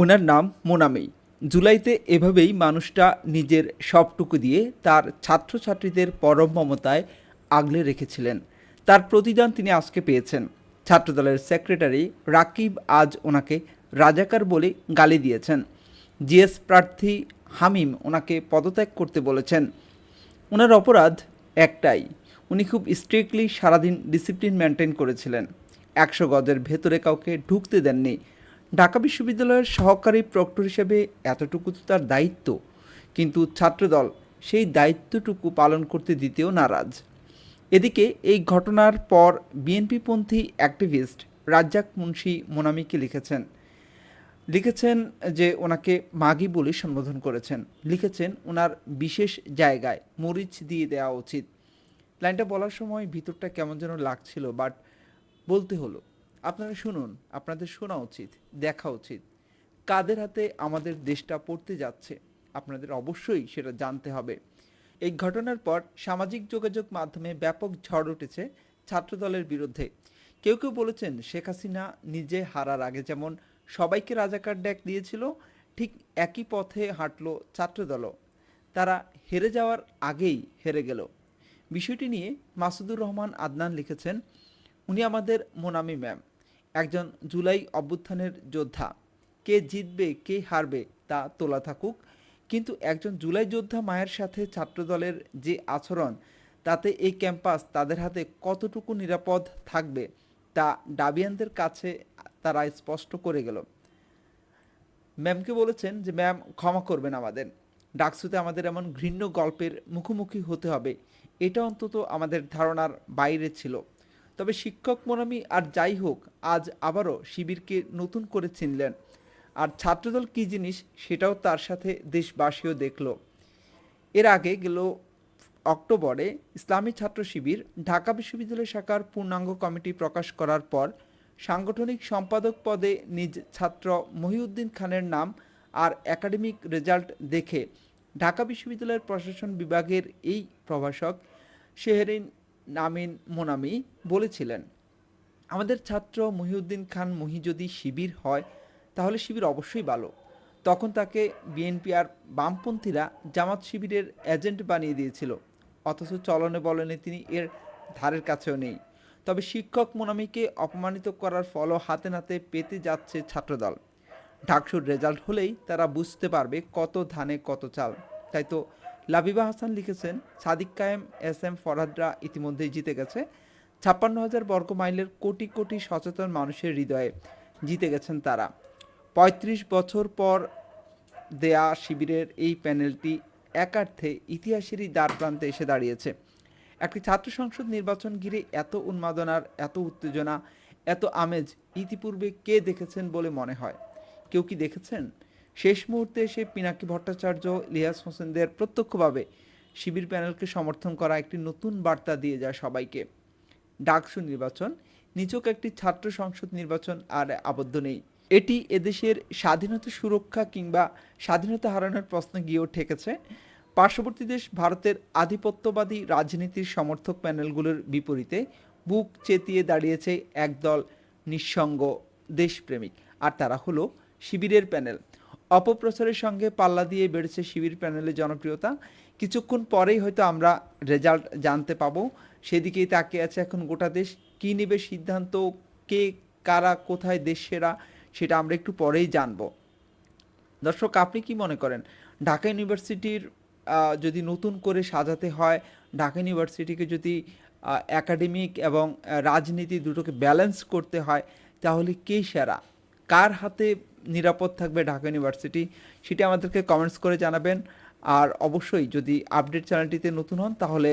ওনার নাম মোনামেই জুলাইতে এভাবেই মানুষটা নিজের সবটুকু দিয়ে তার ছাত্রছাত্রীদের পরম মমতায় আগলে রেখেছিলেন। তার প্রতিদান তিনি আজকে পেয়েছেন। ছাত্রদলের সেক্রেটারি রাকিব আজ ওনাকে রাজাকার বলে গালি দিয়েছেন। জিএস প্রার্থী হামিম ওনাকে পদত্যাগ করতে বলেছেন। ওনার অপরাধ একটাই, উনি খুব স্ট্রিক্টলি সারাদিন ডিসিপ্লিন মেনটেন করেছিলেন। একশো গজের ভেতরে কাউকে ঢুকতে দেননি। ঢাকা বিশ্ববিদ্যালয়ের সহকারী প্রক্টর হিসেবে এতটুকু তো তার দায়িত্ব, কিন্তু ছাত্রদল সেই দায়িত্বটুকু পালন করতে দিতেও নারাজ। এদিকে এই ঘটনার পর বিএনপিপন্থী অ্যাক্টিভিস্ট রাজ্জাক মুন্সি মোনামিকে লিখেছেন। লিখেছেন যে ওনাকে মাগি বলে সম্বোধন করেছেন। লিখেছেন, ওনার বিশেষ জায়গায় মরিচ দিয়ে দেওয়া উচিত। লাইনটা বলার সময় ভিতরটা কেমন যেন লাগছিল, বাট বলতে হলো। আপনারা শুনুন, আপনাদের শোনা উচিত, দেখা উচিত। কাদের হাতে আমাদের দেশটা পড়তে যাচ্ছে, আপনাদের অবশ্যই সেটা জানতে হবে। এই ঘটনার পর সামাজিক যোগাযোগ মাধ্যমে ব্যাপক ঝড় উঠেছে ছাত্রদলের বিরুদ্ধে। কেউ কেউ বলেছেন, শেখ হাসিনা নিজে হারার আগে যেমন সবাইকে রাজাকার ড্যাক দিয়েছিল, ঠিক একই পথে হাঁটলো ছাত্রদলও। তারা হেরে যাওয়ার আগেই হেরে গেল। বিষয়টি নিয়ে মাসুদুর রহমান আদনান লিখেছেন, উনি আমাদের মোনামি ম্যাম। একজন জুলাই অভ্যুত্থানের যোদ্ধা। কে জিতবে, কে হারবে তা তোলা থাকুক। কিন্তু একজন জুলাই যোদ্ধা মায়ের সাথে ছাত্রদলের যে আচরণ, তাতে এই ক্যাম্পাস তাদের হাতে কতটুকু নিরাপদ থাকবে, তা ডাবিয়ানদের কাছে তারা স্পষ্ট করে গেল। ম্যামকে বলেছেন যে, ম্যাম, ক্ষমা করবেন আমাদের। ডাকসুতে আমাদের এমন ঘৃণ্য গল্পের মুখোমুখি হতে হবে। এটা অন্তত আমাদের ধারণার বাইরে ছিল। তবে শিক্ষক মনামি আর যাই হোক, আজ আবারও শিবিরকে নতুন করে চিনলেন। আর ছাত্রদল কী জিনিস, সেটাও তার সাথে দেশবাসীও দেখল। এর আগে গেল অক্টোবরে ইসলামী ছাত্র শিবির ঢাকা বিশ্ববিদ্যালয় শাখার পূর্ণাঙ্গ কমিটি প্রকাশ করার পর সাংগঠনিক সম্পাদক পদে নিজ ছাত্র মহিউদ্দিন খানের নাম আর একাডেমিক রেজাল্ট দেখে ঢাকা বিশ্ববিদ্যালয়ের প্রশাসন বিভাগের এই প্রভাষক শেহরিন নামিন মোনামি বলেছিলেন। আমাদের ছাত্র মহিউদ্দিন খান মহি যদি শিবির হয়, তাহলে শিবির অবশ্যই ভালো। তখন তাকে বিএনপি আর বামপন্থীরা জামাত শিবিরের এজেন্ট বানিয়ে দিয়েছিল। অথচ চলনে বলনে তিনি এর ধারের কাছেও নেই। তবে শিক্ষক মোনামিকে অপমানিত করার ফলও হাতে নাতে পেতে যাচ্ছে ছাত্রদল। ঢাকসুর রেজাল্ট হলেই তারা বুঝতে পারবে কত ধানে কত চাল। তাই তো লাবিবা হাসান লিখেছেন, সাদিক কায়েম, এস এম ফরহাদরা ইতিমধ্যেই জিতে গেছে। ছাপ্পান্ন হাজার বর্গ মাইলের কোটি কোটি সচেতন মানুষের হৃদয়ে জিতে গেছেন তারা। পঁয়ত্রিশ বছর পর দেয়া শিবিরের এই প্যানেলটি একার্থে ইতিহাসেরই দ্বার প্রান্তে এসে দাঁড়িয়েছে। একটি ছাত্র সংসদ নির্বাচন ঘিরে এত উন্মাদনার এত উত্তেজনা, এত আমেজ ইতিপূর্বে কে দেখেছেন বলে মনে হয়? কেউ কি দেখেছেন? শেষ মুহূর্তে এসে পিনাকি ভট্টাচার্য লিয়াস হোসেনদের প্রত্যক্ষভাবে শিবির প্যানেলকে সমর্থন করা একটি নতুন বার্তা দিয়ে যায় সবাইকে। ডাকসু নির্বাচন, নিচক একটি ছাত্র সংসদ নির্বাচন আর আবদ্ধ নেই। এটি এদেশের স্বাধীনতা সুরক্ষা কিংবা স্বাধীনতা হারানোর প্রশ্ন গিয়েও ঠেকেছে। পার্শ্ববর্তী দেশ ভারতের আধিপত্যবাদী রাজনীতির সমর্থক প্যানেলগুলোর বিপরীতে বুক চেতিয়ে দাঁড়িয়েছে একদল নিঃসঙ্গ দেশপ্রেমিক। আর তারা হলো শিবিরের প্যানেল। অপপ্রচারের সঙ্গে পাল্লা দিয়ে বেড়েছে শিবির প্যানেলের জনপ্রিয়তা। কিছুক্ষণ পরেই হয়তো আমরা রেজাল্ট জানতে পাবো। সেদিকেই তাকিয়ে আছে এখন গোটা দেশ। কী নেবে সিদ্ধান্ত? কে, কারা, কোথায় দেশ সেরা? সেটা আমরা একটু পরেই জানব। দর্শক, আপনি কি মনে করেন? ঢাকা ইউনিভার্সিটির যদি নতুন করে সাজাতে হয়, ঢাকা ইউনিভার্সিটিকে যদি একাডেমিক এবং রাজনীতি দুটোকে ব্যালেন্স করতে হয়, তাহলে কে সেরা? কার হাতে নিরাপদ থাকবে ঢাকা ইউনিভার্সিটি সেটি আমাদেরকে কমেন্টস করে জানাবেন। আর অবশ্যই যদি আপডেট চ্যানেলটিতে নতুন হন, তাহলে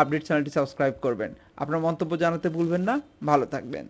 আপডেট চ্যানেলটি সাবস্ক্রাইব করবেন। আপনার মন্তব্য জানাতে ভুলবেন না। ভালো থাকবেন।